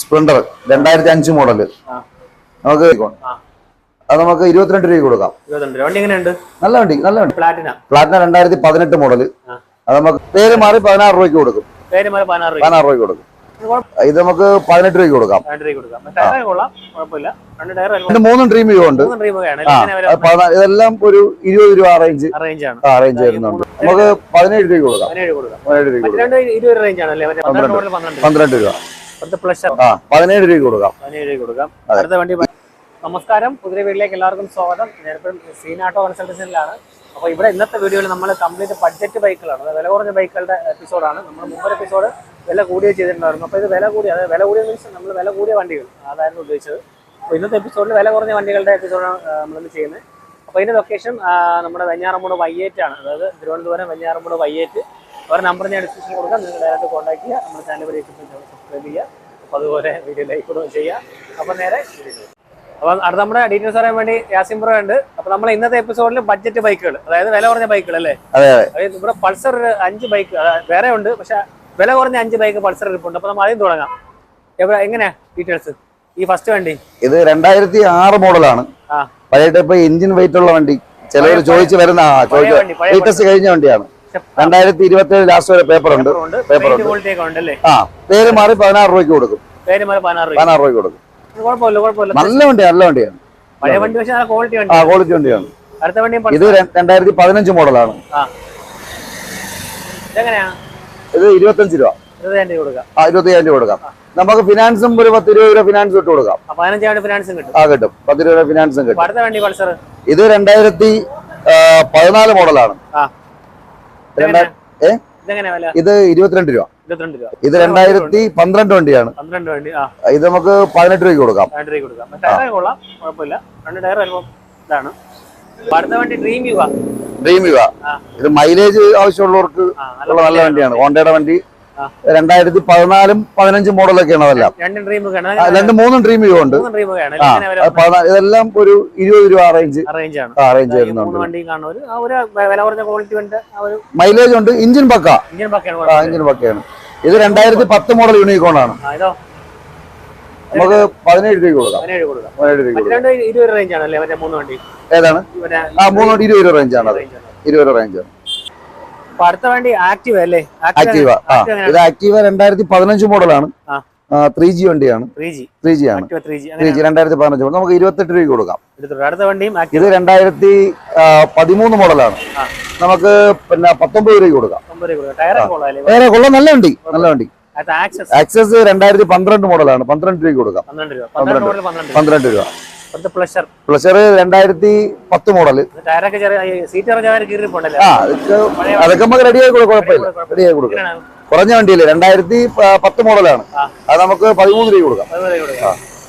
Splendor രണ്ടായിരത്തി അഞ്ച് model നമുക്ക് അത് നമുക്ക് ഇരുപത്തിരണ്ട് രൂപ. കൊടുക്കാം നല്ല വണ്ടി നല്ല വണ്ടി. പ്ലാറ്റിന പ്ലാറ്റിന രണ്ടായിരത്തി പതിനെട്ട് മോഡൽ. അത് നമുക്ക് പേര് മാറി പതിനാറ് രൂപയ്ക്ക് കൊടുക്കും. പതിനാറ് രൂപ പതിനാറ് രൂപയ്ക്ക് കൊടുക്കും. ഇത് നമുക്ക് പതിനെട്ട് രൂപയ്ക്ക് കൊടുക്കാം. രണ്ട് മൂന്നും ഡ്രീം വ്യൂ ഉണ്ട്. ഇതെല്ലാം ഒരു ഇരുപത് രൂപ റേഞ്ച് റേഞ്ച് ആണ്. ആ റേഞ്ച് വരുന്നുണ്ട്. നമുക്ക് പതിനേഴ് രൂപയ്ക്ക് കൊടുക്കാം. പതിനേഴ് പന്ത്രണ്ട് രൂപ. പതിനേഴ് രൂപ കൊടുക്കാം. പതിനേഴ് രൂപ കൊടുക്കാം. അടുത്ത വണ്ടി നമസ്കാരം. പുതിയ വീട്ടിലേക്ക് എല്ലാവർക്കും സ്വാഗതം. ഞാനിപ്പം സീനാട്ടോ കൺസൾട്ടൻസിലാണ്. അപ്പോൾ ഇവിടെ ഇന്നത്തെ വീഡിയോയിൽ നമ്മൾ കംപ്ലീറ്റ് ബഡ്ജറ്റ് ബൈക്കുകളാണ് അതായത് വില കുറഞ്ഞ ബൈക്കുകളുടെ എപ്പിസോഡാണ് നമ്മൾ മുമ്പൊരു എപ്പിസോഡ് വില കൂടിയേ ചെയ്തിട്ടുണ്ടായിരുന്നു. അപ്പോൾ ഇത് വില കൂടിയ അതായത് വില കൂടിയ മീൻസ് നമ്മൾ വില കൂടിയ വണ്ടികൾ അതായിരുന്നു ഉദ്ദേശിച്ചത്. അപ്പോൾ ഇന്നത്തെ എപ്പിസോഡിൽ വില കുറഞ്ഞ വണ്ടികളുടെ എപ്പിസോഡാണ് നമ്മളിന്ന് ചെയ്യുന്നത്. അപ്പോൾ ഇതിന്റെ ലൊക്കേഷൻ നമ്മുടെ വെഞ്ഞാറമ്മൂട് വയ്യേറ്റ് ആണ്. അതായത് തിരുവനന്തപുരം വെഞ്ഞാറമ്മൂട് വയ്യേറ്റ്. അവരുടെ നമ്പർ ഞാൻ ഡിസ്ക്രിപ്ഷൻ കൊടുക്കാം. നിങ്ങൾ ഡയറക്റ്റ് കോൺടാക്ട് ചെയ്യുക. നമ്മുടെ ചാനൽ വരെ സബ്സ്ക്രൈബ് ചെയ്യുക. അപ്പോൾ അതുപോലെ വീഡിയോ ലൈക്ക് കൊടുക്കുകയും ചെയ്യുക. അപ്പോൾ നേരെ അപ്പോൾ അടുത്ത നമ്മുടെ ഡീറ്റെയിൽസ് അറിയാൻ വേണ്ടി യാസിം ബ്രോ ഉണ്ട്. അപ്പോൾ നമ്മൾ ഇന്നത്തെ എപ്പിസോഡിൽ ബഡ്ജറ്റ് ബൈക്കുകൾ അതായത് വില കുറഞ്ഞ ബൈക്കുകൾ അല്ലേ? ഇവിടെ പൾസർ ഒരു അഞ്ച് ബൈക്ക് വേറെ ഉണ്ട് പക്ഷെ വില കുറഞ്ഞ അഞ്ച് ബൈക്ക് പൾസർ ഇരിപ്പുണ്ട്. അപ്പൊ നമ്മൾ ആദ്യം തുടങ്ങാം. എവിടെ എങ്ങനെയാ ഡീറ്റെയിൽസ് ഈ ഫസ്റ്റ് വണ്ടി? ഇത് രണ്ടായിരത്തി ആറ് മോഡലാണ് ആ. പഴയ ടൈപ്പ് എഞ്ചിൻ വെയിറ്റ് ഉള്ള വണ്ടി. ചിലവർ ചോദിച്ചു വരുന്ന ലേറ്റസ്റ്റ് കഴിഞ്ഞ വണ്ടിയാണ്. രണ്ടായിരത്തി ഇരുപത്തി ഏഴ് ലാസ്റ്റ് വരെ പേപ്പർ ഉണ്ട്. പേപ്പർ ഉണ്ട്. ആ പേര് മാറി പതിനാറ് രൂപയ്ക്ക് കൊടുക്കും. പതിനാറ് രൂപ പതിനാറ് രൂപയ്ക്ക് കൊടുക്കും. നല്ല വണ്ടിയാണ്. നല്ല വണ്ടിയാണ് ആ ക്വാളിറ്റി വണ്ടിയാണ്. ഇത് രണ്ടായിരത്തി പതിനഞ്ച് മോഡലാണ്. ഇത് ഇരുപത്തഞ്ച് രൂപ. ആ ഇരുപത്തയ്യായിരം രൂപ കൊടുക്കാം. നമുക്ക് ഫിനാൻസും ഒരു പത്ത് രൂപ രൂപ ഫിനാൻസ് ഇട്ട് കൊടുക്കാം. ആ കിട്ടും. പത്ത് രൂപ ഫിനാൻസും കിട്ടും. ഇത് രണ്ടായിരത്തി പതിനാല് മോഡലാണ് ആ രണ്ടാ- ഏ ഇതെങ്ങനെയാ വില ഇത് ഇരുപത്തിരണ്ട് രൂപ. ഇത് രണ്ടായിരത്തി പന്ത്രണ്ട് വണ്ടിയാണ്. പന്ത്രണ്ട് വണ്ടി ആ. ഇത് നമുക്ക് പതിനെട്ട് രൂപയ്ക്ക് കൊടുക്കാം. ഡ്രീം യുവ ഇത് മൈലേജ് ആവശ്യമുള്ളവർക്ക് നല്ല ഉള്ള നല്ല വണ്ടിയാണ്. ഹോണ്ടയുടെ വണ്ടി. രണ്ടായിരത്തി പതിനാലും പതിനഞ്ചും മോഡലൊക്കെയാണ് അതെല്ലാം. രണ്ടും മൂന്നും ഡ്രീം വ്യൂ ഉണ്ട്. ഇതെല്ലാം ഒരു ഇരുപത് രൂപ റേഞ്ച് അറേഞ്ച് ആണ്. ആ റേഞ്ച് ഈ വരുന്നുണ്ട്. മൂന്ന് വണ്ടിയും കാണുന്ന ഒരു ആ ഒരു വില കുറഞ്ഞ ക്വാളിറ്റി വണ്ടി ആ ഒരു മൈലേജ് ഉണ്ട്. ഇഞ്ചിൻ പക്ക. ഇഞ്ചിൻ പക്കയാണ് ഇത് രണ്ടായിരത്തി പത്ത് മോഡൽ യൂണിക്കോൺ ആണ് നമുക്ക് പതിനേഴ് രൂപ കൊടുക്കാം. പതിനേഴ് രൂപ ഏതാണ്? ആ മൂന്ന് ഇരുപത് രൂപ റേഞ്ച് ആണ് അത്. ഇരുപത് റേഞ്ചാണ് അടുത്ത വണ്ടി ആക്റ്റീവ് അല്ലേ? ആക്റ്റീവ ആ ഇത് ആക്റ്റീവ രണ്ടായിരത്തി പതിനഞ്ച് മോഡലാണ്. ത്രീ ജി വണ്ടിയാണ്. ത്രീ ജി ആണ്. ത്രീ ജി രണ്ടായിരത്തി പതിനഞ്ച് മോഡൽ. നമുക്ക് ഇരുപത്തെട്ട് രൂപയ്ക്ക് കൊടുക്കാം. എടുത്തിട്ടുണ്ട് അടുത്ത വണ്ടിയും ഇത് രണ്ടായിരത്തി പതിമൂന്ന് മോഡലാണ്. നമുക്ക് പിന്നെ പത്തൊമ്പത് രൂപയ്ക്ക് കൊടുക്കാം. കൊള്ളാം വേറെ കൊള്ളാം. നല്ല വണ്ടി. നല്ല വണ്ടി. ആക്സസ്. രണ്ടായിരത്തി പന്ത്രണ്ട് മോഡലാണ്. പന്ത്രണ്ട് രൂപയ്ക്ക് കൊടുക്കാം. പന്ത്രണ്ട് രൂപ. പന്ത്രണ്ട് രൂപ. പ്ലഷർ രണ്ടായിരത്തി പത്ത് മോഡൽ അതൊക്കെ നമുക്ക് റെഡിയായി കുഴപ്പമില്ല. റെഡിയായി കൊടുക്കാം. കുറഞ്ഞ വണ്ടിയില്ലേ രണ്ടായിരത്തി പത്ത് മോഡലാണ് അത് നമുക്ക് പതിമൂന്ന് രൂപ കൊടുക്കാം.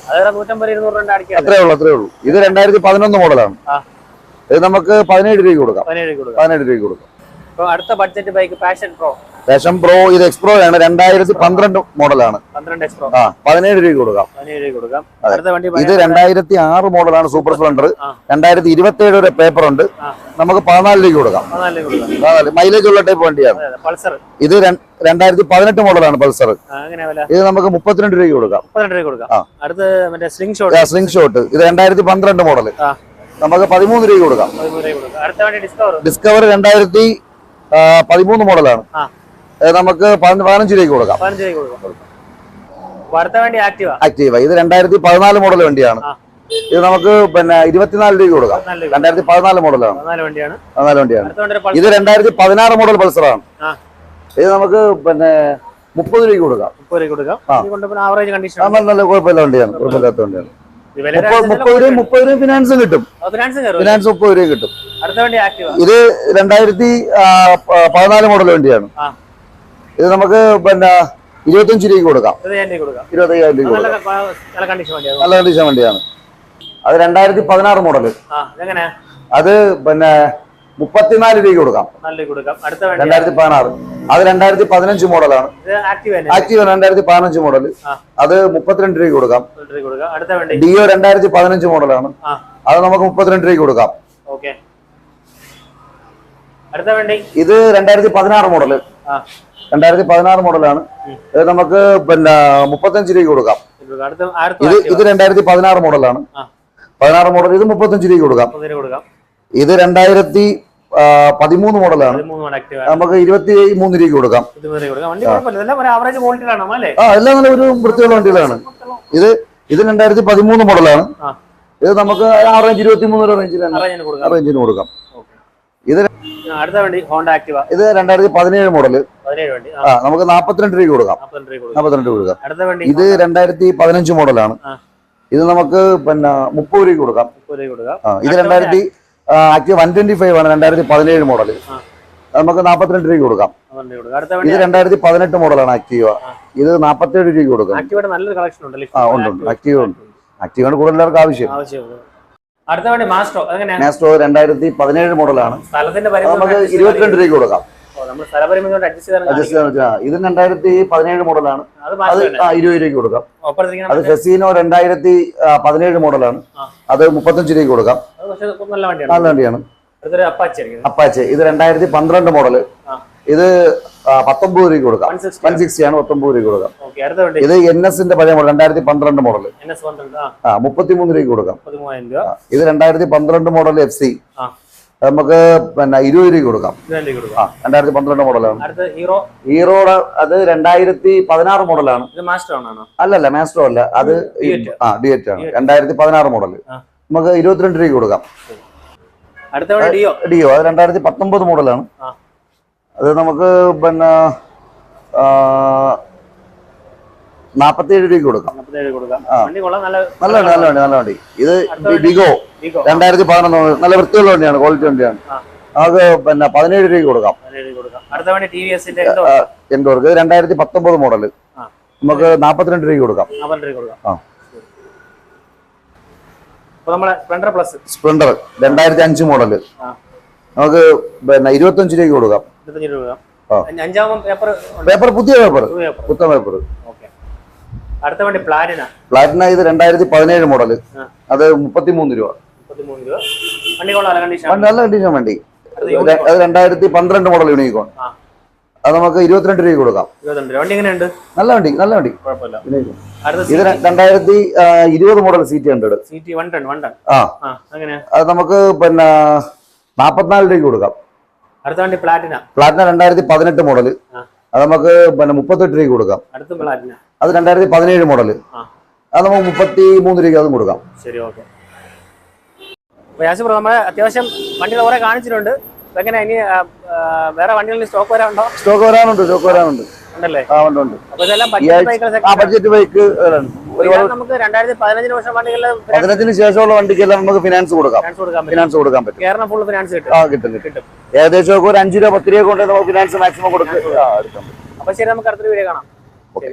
അതൊരു ഉള്ളൂ അത്രേ ഉള്ളൂ. ഇത് രണ്ടായിരത്തി പതിനൊന്ന് മോഡലാണ് ഇത് നമുക്ക് പതിനേഴ് രൂപ കൊടുക്കാം. പതിനേഴ് രൂപ കൊടുക്കാം. അടുത്ത budget bike Passion Pro Fashion Pro ഇത് എക്സ്പ്രോ ആണ് രണ്ടായിരത്തി പന്ത്രണ്ട് മോഡലാണ് ആ പതിനേഴ് രൂപ കൊടുക്കാം. ഇത് രണ്ടായിരത്തി ആറ് മോഡലാണ് സൂപ്പർ സ്പ്ലെൻഡർ. രണ്ടായിരത്തി ഇരുപത്തി ഏഴ് വരെ പേപ്പർ ഉണ്ട്. നമുക്ക് പതിനാല് രൂപ കൊടുക്കാം. മൈലേജ് ഉള്ള ടൈപ്പ് വണ്ടിയാണ്. ഇത് രണ്ടായിരത്തി പതിനെട്ട് മോഡലാണ് പൾസർ ഇത് നമുക്ക് മുപ്പത്തിരണ്ട് രൂപ കൊടുക്കാം. സ്ലിംഗ് ഷോട്ട് ഇത് രണ്ടായിരത്തി പന്ത്രണ്ട് മോഡൽ നമുക്ക് പതിമൂന്ന് രൂപ കൊടുക്കാം. ഡിസ്കവർ രണ്ടായിരത്തി പതിമൂന്ന് മോഡലാണ് നമുക്ക് പതിന- പതിനഞ്ച് രൂപയ്ക്ക് കൊടുക്കാം. പതിനഞ്ച് ആക്റ്റീവ ഇത് രണ്ടായിരത്തി പതിനാല് മോഡൽ വണ്ടിയാണ്. ഇത് നമുക്ക് പിന്നെ ഇരുപത്തിനാല് രൂപയ്ക്ക് കൊടുക്കാം. രണ്ടായിരത്തി പതിനാല് മോഡലാണ് പതിനാല് വണ്ടിയാണ്. ഇത് രണ്ടായിരത്തി പതിനാറ് മോഡൽ പൾസറാണ് ഇത് നമുക്ക് പിന്നെ മുപ്പത് രൂപയ്ക്ക് കൊടുക്കാം. നല്ല കുഴപ്പമില്ല വണ്ടിയാണ്. കുഴപ്പമില്ലാത്ത വണ്ടിയാണ്. മുപ്പത് രൂപ മുപ്പത് രൂപ ഫിനാൻസും കിട്ടും. ഫിനാൻസ് മുപ്പത് രൂപ കിട്ടും. ഇത് രണ്ടായിരത്തി പതിനാല് മോഡൽ വണ്ടിയാണ്. ഇത് നമുക്ക് പിന്നെ ഇരുപത്തഞ്ച് രൂപയ്ക്ക് കൊടുക്കാം. രൂപ ഇരുപത്തയ്യായിരം രൂപയ്ക്ക് നല്ല കണ്ടീഷൻ വണ്ടിയാണ്. അത് രണ്ടായിരത്തി പതിനാറ് മോഡൽ അത് പിന്നെ മുപ്പത്തിനാല് രൂപയ്ക്ക് കൊടുക്കാം. രണ്ടായിരത്തി പതിനാറ്. അത് രണ്ടായിരത്തി പതിനഞ്ച് മോഡലാണ് ആക്റ്റീവ് രണ്ടായിരത്തി പതിനഞ്ച് മോഡൽ. അത് മുപ്പത്തിരണ്ട് രൂപയ്ക്ക് കൊടുക്കാം. രൂപ ഡിയോ രണ്ടായിരത്തി പതിനഞ്ച് മോഡലാണ് അത് നമുക്ക് മുപ്പത്തിരണ്ട് രൂപയ്ക്ക് കൊടുക്കാം. ഇത് രണ്ടായിരത്തി പതിനാറ് മോഡൽ ആ രണ്ടായിരത്തി പതിനാറ് മോഡലാണ്. ഇത് നമുക്ക് പിന്നെ മുപ്പത്തഞ്ച് രൂപയ്ക്ക് കൊടുക്കാം. ഇത് ഇത് രണ്ടായിരത്തി പതിനാറ് മോഡലാണ്. പതിനാറ് മോഡൽ ഇത് മുപ്പത്തഞ്ച് രൂപയ്ക്ക് കൊടുക്കാം. ഇത് രണ്ടായിരത്തി പതിമൂന്ന് മോഡലാണ്. നമുക്ക് ഇരുപത്തി മൂന്ന് രൂപയ്ക്ക് കൊടുക്കാം. ആ എല്ലാം നല്ല ഒരു വൃത്തിയുള്ള വണ്ടികളാണ്. ഇത് ഇത് രണ്ടായിരത്തി പതിമൂന്ന് മോഡലാണ്. ഇത് നമുക്ക് ആ റേഞ്ച് ഇരുപത്തി മൂന്ന് റേഞ്ചിൽ അറേഞ്ചിന് കൊടുക്കാം. ആ റേഞ്ചിന് കൊടുക്കാം. ഇത് അടുത്ത വണ്ടി ഹോണ്ട ആക്ടിവ. ഇത് രണ്ടായിരത്തി പതിനേഴ് മോഡൽ വണ്ടി. ആ. നമുക്ക് നാപ്പത്തിരണ്ട് രൂപ കൊടുക്കാം. നാപ്പത്തിരണ്ട് രൂപ കൊടുക്കാം. ഇത് രണ്ടായിരത്തി പതിനഞ്ച് മോഡലാണ് ഇത് നമുക്ക് പിന്നെ മുപ്പത് രൂപ കൊടുക്കാം. ഇത് രണ്ടായിരത്തി ആക്റ്റീവ് വൺ ട്വന്റി ഫൈവ് ആണ് രണ്ടായിരത്തി പതിനേഴ് മോഡൽ നമുക്ക് നാപ്പത്തിരണ്ട് രൂപ കൊടുക്കാം. ഇത് രണ്ടായിരത്തി പതിനെട്ട് മോഡലാണ് ആക്റ്റീവ ഇത് നാപ്പത്തേഴ് രൂപ കൊടുക്കാം. ആ ഉണ്ട് ആക്റ്റീവ് ഉണ്ട്. ആക്റ്റീവാണ് കൂടുതൽ എല്ലാവർക്കും ആവശ്യം. അടുത്ത വണ്ടി മാസ്ട്രോ നാസ്റ്റോ രണ്ടായിരത്തി പതിനേഴ് മോഡലാണ്. നമുക്ക് ഇരുപത്തിരണ്ട് രൂപയ്ക്ക് കൊടുക്കാം. ഇത് രണ്ടായിരത്തി പതിനേഴ് മോഡലാണ് അത് ഇരുപത് രൂപയ്ക്ക് കൊടുക്കാം. അത് ഫെസീനോ രണ്ടായിരത്തി പതിനേഴ് മോഡലാണ് അത് മുപ്പത്തഞ്ച് രൂപയ്ക്ക് കൊടുക്കാം. നല്ല വണ്ടിയാണ്. അപ്പാച്ചി ഇത് രണ്ടായിരത്തി പന്ത്രണ്ട് മോഡൽ. ഇത് പത്തൊമ്പത് രൂപയ്ക്ക് കൊടുക്കാം. വൺ സിക്സ്റ്റി ആണ്. പത്തൊമ്പത് രൂപയ്ക്ക് കൊടുക്കാം. ഇത് എൻ എസിന്റെ പഴയ മോഡൽ രണ്ടായിരത്തി പന്ത്രണ്ട് മോഡൽ ആ. മുപ്പത്തിമൂന്ന് രൂപയ്ക്ക് കൊടുക്കാം. രൂപ. ഇത് രണ്ടായിരത്തി പന്ത്രണ്ട് മോഡൽ എഫ് സി നമുക്ക് പിന്നെ ഇരുപത് രൂപയ്ക്ക് കൊടുക്കാം. ആ രണ്ടായിരത്തി പന്ത്രണ്ട് മോഡലാണ് ഹീറോ ഹീറോയുടെ അത് രണ്ടായിരത്തി പതിനാറ് മോഡലാണ് അല്ലല്ല മാസ്റ്റർ അല്ല. അത് ആ ഡിയറ്റ് ആണ്. രണ്ടായിരത്തി പതിനാറ് മോഡൽ നമുക്ക് ഇരുപത്തിരണ്ട് രൂപയ്ക്ക് കൊടുക്കാം. ഡിയോ അത് രണ്ടായിരത്തി പത്തൊമ്പത് മോഡലാണ്. അത് നമുക്ക് പിന്നെ നാപ്പത്തിയേഴ് രൂപയ്ക്ക് കൊടുക്കാം. നല്ല നല്ല വണ്ടി നല്ല വണ്ടി നല്ല വണ്ടി. ഇത് ഡിഗോ രണ്ടായിരത്തി പതിനൊന്ന്. നല്ല വൃത്തിയുള്ള വണ്ടിയാണ് ക്വാളിറ്റി വണ്ടിയാണ്. നമുക്ക് പിന്നെ പതിനേഴ് രൂപയ്ക്ക് കൊടുക്കാം. എൻഡോർക്ക് ഇത് രണ്ടായിരത്തി പത്തൊമ്പത് മോഡൽ നമുക്ക് നാപ്പത്തിരണ്ട് രൂപയ്ക്ക് കൊടുക്കാം. നാൽപ്പത് രൂപ കൊടുക്കാം. ആ. സ്പ്ലെൻഡർ രണ്ടായിരത്തി അഞ്ച് മോഡൽ. നമുക്ക് പിന്നെ ഇരുപത്തഞ്ച് രൂപയ്ക്ക് കൊടുക്കാം. പേപ്പർ പുതിയ പേപ്പർ. പുത്തൻ പേപ്പർ. അടുത്ത വണ്ടി പ്ലാറ്റിന. പ്ലാറ്റിന ഇത് രണ്ടായിരത്തി പതിനേഴ് മോഡൽ. അത് മുപ്പത്തിമൂന്ന് രൂപ. മുപ്പത്തിമൂന്ന് രൂപ. നല്ല കണ്ടീഷൻ വണ്ടി അത് രണ്ടായിരത്തി പന്ത്രണ്ട് മോഡൽ യൂണിക്കോൺ. അത് നമുക്ക് ഇരുപത്തിരണ്ട് രൂപ. കൊടുക്കാം നല്ല വണ്ടി നല്ല വണ്ടി. ഇത് രണ്ടായിരത്തി ഇരുപത് model seat hundred C T അങ്ങനെയാ അത് നമുക്ക് പിന്നെ നാപ്പത്തിനാല് രൂപയ്ക്ക് കൊടുക്കാം. അടുത്ത വണ്ടി പ്ലാറ്റിന പ്ലാറ്റിന രണ്ടായിരത്തി പതിനെട്ട് മോഡൽ അത് നമുക്ക് പിന്നെ മുപ്പത്തെട്ട് രൂപയ്ക്ക് കൊടുക്കാം. അടുത്ത പ്ലാറ്റിന അത് രണ്ടായിരത്തി പതിനേഴ് മോഡൽ അത് നമുക്ക് മുപ്പത്തി മൂന്ന് രൂപയ്ക്ക് അതും കൊടുക്കാം. ശരി ഓക്കെ അപ്പോൾ യാസി നമ്മൾ അത്യാവശ്യം വണ്ടികൾ കുറെ കാണിച്ചിട്ടുണ്ട്. എങ്ങനെ ഇനി വേറെ വണ്ടികളിൽ സ്റ്റോക്ക് വരാനുണ്ടോ? സ്റ്റോക്ക് വരാനുണ്ട് സ്റ്റോക്ക് വരാനുണ്ട്. ബഡ്ജറ്റ് ആ ബഡ്ജറ്റ് ബൈക്ക് പതിനഞ്ചിന് ശേഷമുള്ള വണ്ടിക്കെല്ലാം നമുക്ക് ഫിനാൻസ് കൊടുക്കാം. ഫിനാൻസ് കൊടുക്കാൻ പറ്റും. കിട്ടും. ആ കിട്ടും ഏകദേശം ഒരു അഞ്ച് രൂപ പത്ത് രൂപ കൊണ്ട് നമുക്ക് ഫിനാൻസ് മാക്സിമം കൊടുക്കാം എടുക്കാം. അപ്പൊ ശരി നമുക്ക് അടുത്തൊരു വീഡിയോ കാണാം. ഓക്കെ.